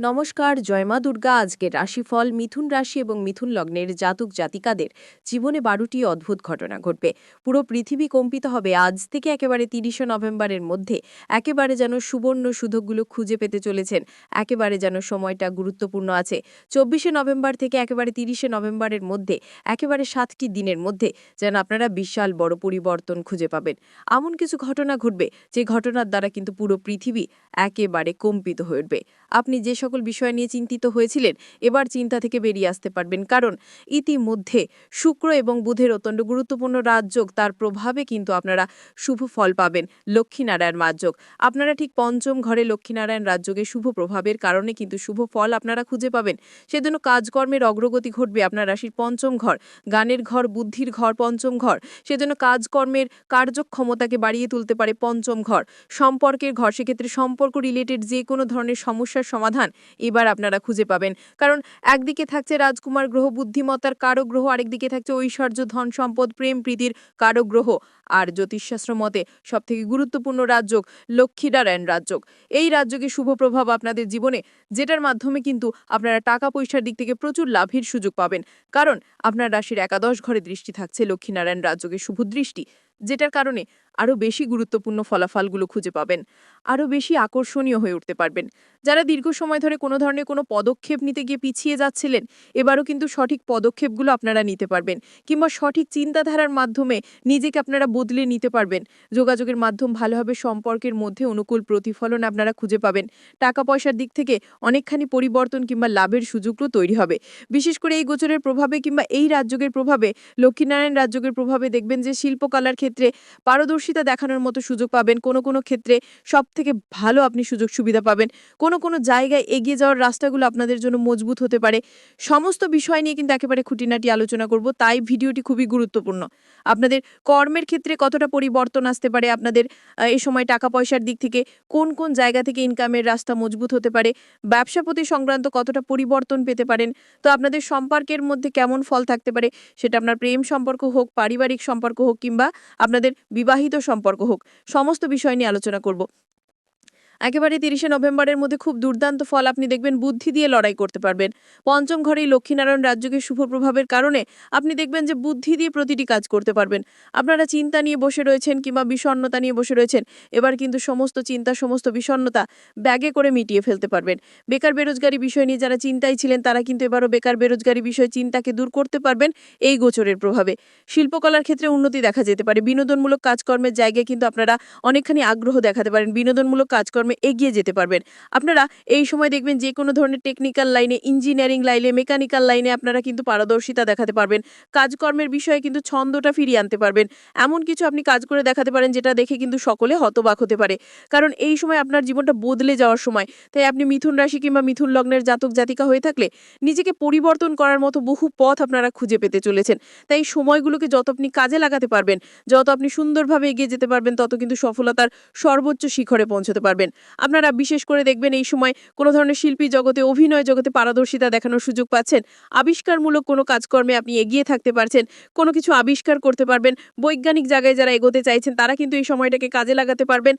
নমস্কার জয়মা দুর্গা। আজকের রাশিফল মিথুন রাশি এবং মিথুন লগ্নের জাতক জাতিকাদের জীবনে বারোটি অদ্ভুত ঘটনা ঘটবে। পুরো পৃথিবী কম্পিত হবে আজ থেকে একেবারে তিরিশে নভেম্বরের মধ্যে। একেবারে যেন সুবর্ণ সুযোগগুলো খুঁজে পেতে চলেছেন। একেবারে যেন সময়টা গুরুত্বপূর্ণ আছে। চব্বিশে নভেম্বর থেকে একেবারে তিরিশে নভেম্বরের মধ্যে, একেবারে সাতটি দিনের মধ্যে যেন আপনারা বিশাল বড় পরিবর্তন খুঁজে পাবেন। এমন কিছু ঘটনা ঘটবে, যে ঘটনার দ্বারা কিন্তু পুরো পৃথিবী একেবারে কম্পিত হয়ে উঠবে। আপনি যে সকল বিষয় নিয়ে চিন্তিত হয়েছিলেন, এবার চিন্তা থেকে বেরিয়ে আসতে পারবেন। কারণ ইতিমধ্যে শুক্র এবং বুধের অত্যন্ত গুরুত্বপূর্ণ রাজযোগ তার প্রভাবে কিন্তু আপনারা শুভ ফল পাবেন লক্ষ্মীনারায়ণ রাজযোগ আপনারা ঠিক পঞ্চম ঘরে লক্ষ্মীনারায়ণ রাজযোগে শুভ প্রভাবের কারণে কিন্তু শুভ ফল আপনারা খুঁজে পাবেন। সেজন্য কাজকর্মের অগ্রগতি ঘটবে আপনার রাশির পঞ্চম ঘর, গানের ঘর, বুদ্ধির ঘর, পঞ্চম ঘর। সেজন্য কাজকর্মের কার্যক্ষমতাকে বাড়িয়ে তুলতে পারে পঞ্চম ঘর। সম্পর্কের ঘর, সেক্ষেত্রে সম্পর্ক রিলেটেড যে কোনো ধরনের সমস্যার সমাধান এবার আপনারা খুঁজে পাবেন। কারণ একদিকে থাকছে রাজকুমার গ্রহ, বুদ্ধিমত্তার কারক গ্রহ, আরেকদিকে থাকছে ঐশ্বর্য, ধন, সম্পদ, প্রেম, প্রীতির কারক গ্রহ। আর জ্যোতিষশাস্ত্র মতে সবথেকে গুরুত্বপূর্ণ রাজযোগ লক্ষ্মীনারায়ণ রাজযোগ। এই রাজযোগে শুভ প্রভাব আপনাদের জীবনে, যেটার মাধ্যমে কিন্তু আপনারা টাকা পয়সার দিক থেকে প্রচুর লাভের সুযোগ পাবেন। কারণ আপনার রাশির একাদশ ঘরে দৃষ্টি থাকছে লক্ষ্মীনারায়ণ রাজযোগের শুভ দৃষ্টি। যেটার কারণে আরও বেশি গুরুত্বপূর্ণ ফলাফলগুলো খুঁজে পাবেন। আরও বেশি আকর্ষণীয় হয়ে উঠতে পারবেন। যারা দীর্ঘ সময় ধরে কোনো ধরনের কোনো পদক্ষেপ নিতে গিয়ে পিছিয়ে যাচ্ছিলেন, এবারও কিন্তু সঠিক পদক্ষেপগুলো আপনারা নিতে পারবেন কিংবা সঠিক চিন্তাধারার মাধ্যমে নিজেকে আপনারা বদলে নিতে পারবেন। যোগাযোগের মাধ্যম ভালোভাবে সম্পর্কের মধ্যে অনুকূল প্রতিফলন আপনারা খুঁজে পাবেন। টাকা পয়সার দিক থেকে অনেকখানি পরিবর্তন কিংবা লাভের সুযোগও তৈরি হবে। বিশেষ করে এই গোচরের প্রভাবে কিংবা এই রাজ্যের প্রভাবে, লক্ষ্মীনারায়ণ রাজ্যের প্রভাবে দেখবেন যে শিল্পকলার ক্ষেত্রে পারদর্শিতা দেখানোর মতো সুযোগ পাবেন। কোনো কোনো ক্ষেত্রে সব থেকে ভালো আপনি সুযোগ সুবিধা পাবেন। কোনো কোনো জায়গায় এগিয়ে যাওয়ার রাস্তাগুলো আপনাদের জন্য মজবুত হতে পারে। সমস্ত বিষয় নিয়ে কিন্তু একেবারে খুঁটিনাটি আলোচনা করব, তাই ভিডিওটি খুবই গুরুত্বপূর্ণ। আপনাদের কর্মের ক্ষেত্রে কতটা পরিবর্তন আসতে পারে? আপনাদের এই সময় টাকা পয়সার দিক থেকে কোন কোন জায়গা থেকে ইনকামের রাস্তা মজবুত হতে পারে? ব্যবসা প্রতি সংক্রান্ত কতটা পরিবর্তন পেতে পারেন? তো আপনাদের সম্পর্কের মধ্যে কেমন ফল থাকতে পারে? সেটা আপনার প্রেম সম্পর্ক হোক, পারিবারিক সম্পর্ক হোক কিংবা আপনাদের বিবাহিত সম্পর্ক হোক। সমস্ত বিষয় নিয়ে আলোচনা করব। একেবারে তিরিশে নভেম্বরের মধ্যে খুব দুর্দান্ত ফল আপনি দেখবেন বুদ্ধি দিয়ে লড়াই করতে পারবেন। পঞ্চম ঘরেই লক্ষ্মীনারায়ণ রাজ্যকে শুভ প্রভাবের কারণে আপনি দেখবেন যে বুদ্ধি দিয়ে প্রতিটি কাজ করতে পারবেন। আপনারা চিন্তা নিয়ে বসে রয়েছেন কিংবা বিষণ্ণতা নিয়ে বসে রয়েছেন, এবার কিন্তু সমস্ত চিন্তা, সমস্ত বিষণ্ণতা ব্যাগে করে মিটিয়ে ফেলতে পারবেন। বেকার বেরোজগারি বিষয় নিয়ে যারা চিন্তায় ছিলেন, তারা কিন্তু এবারও বেকার বেরোজগারি বিষয়ে চিন্তাকে দূর করতে পারবেন এই গোচরের প্রভাবে। শিল্পকলার ক্ষেত্রে উন্নতি দেখা যেতে পারে। বিনোদনমূলক কাজকর্মের জায়গায় কিন্তু আপনারা অনেকখানি আগ্রহ দেখাতে পারেন। বিনোদনমূলক কাজকর্মে এগিয়ে যেতে পারবেন। আপনারা এই সময় দেখবেন যে কোনো ধরনের টেকনিক্যাল লাইনে ইঞ্জিনিয়ারিং লাইনে মেকানিক্যাল লাইনে আপনারা কিন্তু পারদর্শিতা দেখাতে পারবেন। কাজকর্মের বিষয়ে কিন্তু ছন্দটা ফিরিয়ে আনতে পারবেন। এমন কিছু আপনি কাজ করে দেখাতে পারেন যেটা দেখে কিন্তু সকলে হতবাক হতে পারে। কারণ এই সময় আপনার জীবনটা বদলে যাওয়ার সময়। তাই আপনি মিথুন রাশি কিংবা মিথুন লগ্নের জাতক জাতিকা হয়ে থাকলে নিজেকে পরিবর্তন করার মতো বহু পথ আপনারা খুঁজে পেতে চলেছেন। তাই সময়গুলোকে যত আপনি কাজে লাগাতে পারবেন, যত আপনি সুন্দরভাবে এগিয়ে যেতে পারবেন, তত কিন্তু সফলতার সর্বোচ্চ শিখরে পৌঁছতে পারবেন। আপনারা বিশেষ করে দেখবেন এই সময় কোনো ধরনের শিল্পী জগতে, অভিনয় জগতে পারদর্শিতা দেখানোর সুযোগ পাচ্ছেন। আবিষ্কারমূলক কোনো কাজকর্মে আপনি এগিয়ে থাকতে পারছেন, কোনো কিছু আবিষ্কার করতে পারবেন। বৈজ্ঞানিক জায়গায় যারা এগোতে চাইছেন, তারা কিন্তু এই সময়টাকে কাজে লাগাতে পারবেন।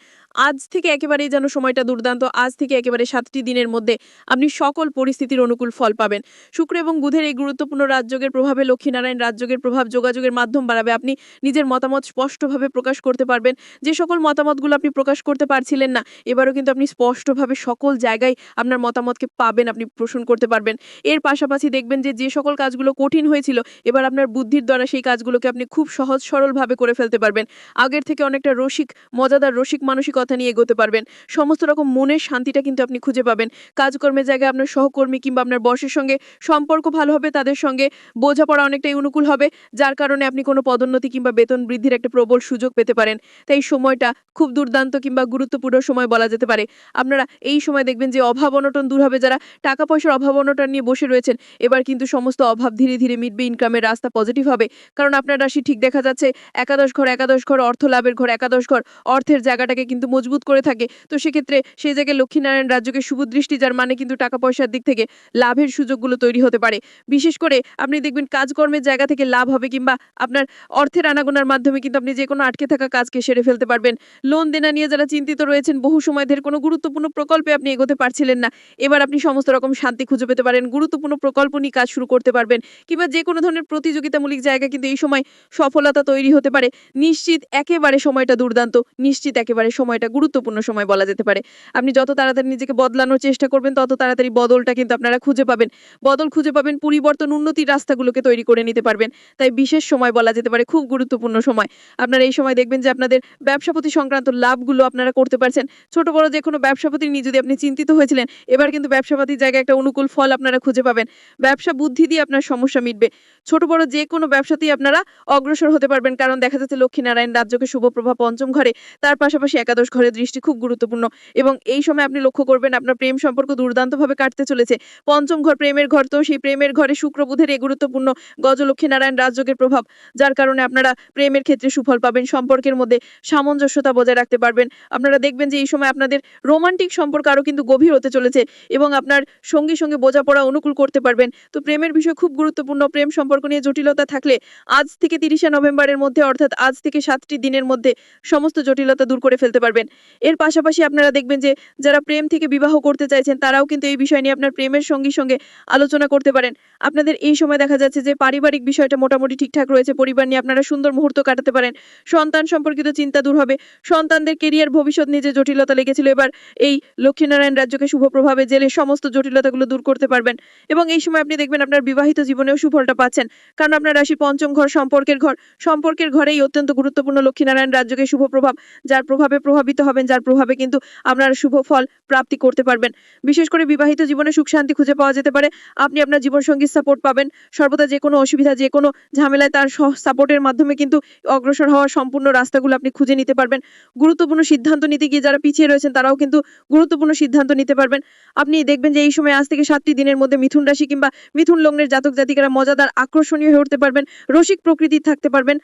আজ থেকে একেবারেই যেন সময়টা দুর্দান্ত, আজ থেকে একেবারে সাতটি দিনের মধ্যে আপনি সকল পরিস্থিতির অনুকূল ফল পাবেন। শুক্র এবং বুধের এই গুরুত্বপূর্ণ রাজযোগের প্রভাবে লক্ষ্মীনারায়ণ রাজযোগের প্রভাব যোগাযোগের মাধ্যম বাড়াবে। আপনি নিজের মতামত স্পষ্টভাবে প্রকাশ করতে পারবেন। যে সকল মতামতগুলো আপনি প্রকাশ করতে পারছিলেন না এবারও কিন্তু আপনি স্পষ্টভাবে সকল জায়গায় আপনার মতামতকে পাবেন, আপনি পোষণ করতে পারবেন। এর পাশাপাশি দেখবেন যে যে সকল কাজগুলো কঠিন হয়েছিল, এবার আপনার বুদ্ধির দ্বারা সেই কাজগুলোকে আপনি খুব সহজ সরলভাবে করে ফেলতে পারবেন। আগের থেকে অনেকটা রসিক, মজাদার রসিক মানসিকতা নিয়ে এগোতে পারবেন। সমস্ত রকম মনের শান্তিটা কিন্তু আপনি খুঁজে পাবেন। কাজকর্মের জায়গায় আপনার সহকর্মী কিংবা আপনার বসের সঙ্গে সম্পর্ক ভালো হবে, তাদের সঙ্গে বোঝাপড়া অনেকটাই অনুকূল হবে, যার কারণে আপনি কোনো পদোন্নতি কিংবা বেতন বৃদ্ধির একটা প্রবল সুযোগ পেতে পারেন। তাই সময়টা খুব দুর্দান্ত কিংবা গুরুত্বপূর্ণ সময় বলা যেতে পারে। আপনারা এই সময় দেখবেন যে অভাব অনটন দূর হবে যারা টাকা পয়সার অভাব অনটন নিয়ে বসে রয়েছেন। এবার কিন্তু সমস্ত অভাব ধীরে ধীরে মিটবে ইনকামের রাস্তা পজিটিভ হবে। কারণ আপনার রাশি ঠিক দেখা যাচ্ছে, একাদশ ঘর একাদশ ঘর, অর্থ লাভের ঘর, একাদশ ঘর, অর্থের জায়গাটাকে কিন্তু মজবুত করে থাকে। তো সেক্ষেত্রে সেই জায়গায় লক্ষ্মীনারায়ণ রাজ্যকে শুভ দৃষ্টি, যার মানে কিন্তু টাকা পয়সার দিক থেকে লাভের সুযোগগুলো তৈরি হতে পারে। বিশেষ করে আপনি দেখবেন কাজকর্মের জায়গা থেকে লাভ হবে কিংবা আপনার অর্থের আনাগোনার মাধ্যমে কিন্তু আপনি যে কোনো আটকে থাকা কাজকে সেরে ফেলতে পারবেন। লোন দেনা নিয়ে যারা চিন্তিত রয়েছেন, বহু সময় সময় কোনো গুরুত্বপূর্ণ প্রকল্পে আপনি এগোতে পারছিলেন না। এবার আপনি সমস্ত রকম শান্তি খুঁজে পেতে পারেন, গুরুত্বপূর্ণ প্রকল্প নিয়ে কাজ শুরু করতে পারবেন কিংবা যে কোনো ধরনের প্রতিযোগিতামূলক জায়গা কিন্তু এই সময় সফলতা তৈরি হতে পারে। নিশ্চিত একেবারে সময়টা দুর্দান্ত, নিশ্চিত একেবারে সময়টা গুরুত্বপূর্ণ সময় বলা যেতে পারে। আপনি যত তাড়াতাড়ি নিজেকে বদলানোর চেষ্টা করবেন, তত তাড়াতাড়ি বদলটা কিন্তু আপনারা খুঁজে পাবেন। বদল খুঁজে পাবেন পরিবর্তন উন্নতির রাস্তাগুলোকে তৈরি করে নিতে পারবেন। তাই বিশেষ সময় বলা যেতে পারে, খুব গুরুত্বপূর্ণ সময়। আপনারা এই সময় দেখবেন যে আপনাদের ব্যবসাপতি সংক্রান্ত লাভগুলো আপনারা করতে পারছেন। ছোট বড় যে কোনো ব্যবসাপতি নিয়ে যদি আপনি চিন্তিত হয়েছিলেন, এবার কিন্তু ব্যবসাপাতির জায়গায় একটা অনুকূল ফল আপনারা খুঁজে পাবেন। ব্যবসা বুদ্ধি দিয়ে আপনার সমস্যা মিটবে। ছোট বড় যে কোনো ব্যবসাতেই আপনারা অগ্রসর হতে পারবেন, কারণ দেখা যাচ্ছে লক্ষ্মীনারায়ণ রাজ্যকে শুভ প্রভাব পঞ্চম ঘরে, তার পাশাপাশি একাদশ ঘরের দৃষ্টি খুব গুরুত্বপূর্ণ। এবং এই সময় আপনি লক্ষ্য করবেন, আপনার প্রেম সম্পর্ক দুর্দান্তভাবে কাটতে চলেছে। পঞ্চম ঘর প্রেমের ঘর তো, সেই প্রেমের ঘরে শুক্র বুধের এই গুরুত্বপূর্ণ গজলক্ষ্মী নারায়ণ রাজযোগের প্রভাব, যার কারণে আপনারা প্রেমের ক্ষেত্রে সুফল পাবেন, সম্পর্কের মধ্যে সামঞ্জস্যতা বজায় রাখতে পারবেন। আপনারা দেখবেন যে এই সময় আপনাদের রোমান্টিক সম্পর্ক আরও কিন্তু গভীর হতে চলেছে এবং আপনার সঙ্গী সঙ্গে বোঝাপড়া অনুকূল করতে পারবেন। তো প্রেমের বিষয় খুব গুরুত্বপূর্ণ, প্রেম সম্পর্ক নিয়ে জটিলতা থাকলে আজ থেকে তিরিশে নভেম্বরের মধ্যে অর্থাৎ আজ থেকে সাতটি দিনের মধ্যে সমস্ত জটিলতা দূর করে ফেলতে পারবেন। এর পাশাপাশি আপনারা দেখবেন যে যারা প্রেম থেকে বিবাহ করতে চাইছেন, তারাও কিন্তু এই বিষয় নিয়ে আপনার প্রেমের সঙ্গী সঙ্গে আলোচনা করতে পারেন। আপনাদের এই সময় দেখা যাচ্ছে যে পারিবারিক বিষয়টা মোটামুটি ঠিকঠাক রয়েছে, পরিবার নিয়ে আপনারা সুন্দর মুহূর্ত কাটাতে পারেন। সন্তান সম্পর্কিত চিন্তা দূর হবে, সন্তানদের কেরিয়ার ভবিষ্যৎ নিয়ে যে জটিলতা লেগেছিল এবার এই লক্ষ্মীনারায়ণ রাজ্যকে শুভ প্রভাবে জেলে সমস্ত জটিলতাগুলো দূর করতে পারবেন। এবং এই সময় আপনি দেখবেন আপনার বিবাহিত জীবনেও সুফলটা পাচ্ছেন। কারণ আপনার রাশি পঞ্চম ঘর, সম্পর্কের ঘর। সম্পর্কের ঘরেই অত্যন্ত গুরুত্বপূর্ণ লক্ষ্মীনারায়ণ রাজ্যকে শুভ প্রভাব, যার প্রভাবে প্রভাবিত হবেন, যার প্রভাবে কিন্তু আপনার শুভ ফল প্রাপ্তি করতে পারবেন। বিশেষ করে বিবাহিত জীবনে সুখ শান্তি খুঁজে পাওয়া যেতে পারে। আপনি আপনার জীবনসঙ্গীর সাপোর্ট পাবেন। সর্বদা যে কোনো অসুবিধা, যে কোনো ঝামেলায় তার সাপোর্টের মাধ্যমে কিন্তু অগ্রসর হওয়ার সম্পূর্ণ রাস্তাগুলো আপনি খুঁজে নিতে পারবেন। গুরুত্বপূর্ণ সিদ্ধান্ত নিতে গিয়ে যারা পিছিয়ে রয়েছেন, তারাও কিন্তু গুরুত্বপূর্ণ সিদ্ধান্ত নিতে পারবেন। আপনি দেখবেন যে এই সময় আজ থেকে সাতটি দিনের মধ্যে মিথুন রাশি কিংবা মিথুন লগ্নের জাতক জাতিকারা মজাদার আকর্ষণীয় হয়ে উঠতে পারবেন, রসিক প্রকৃতি থাকতে পারবেন।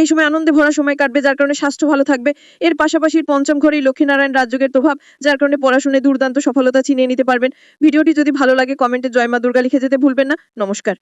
এই সময় আনন্দে ভরা সময় কাটবে, যার কারণে স্বাস্থ্য ভালো থাকবে। এর পাশাপাশি পঞ্চম ঘরেই লক্ষ্মীনারায়ণ রাজযোগের প্রভাব, যার কারণে পড়াশোনায় দুর্দান্ত সফলতা ছিনিয়ে নিতে পারবেন। ভিডিওটি যদি ভালো লাগে, কমেন্টে জয় মা দুর্গা লিখে যেতে ভুলবেন না। নমস্কার।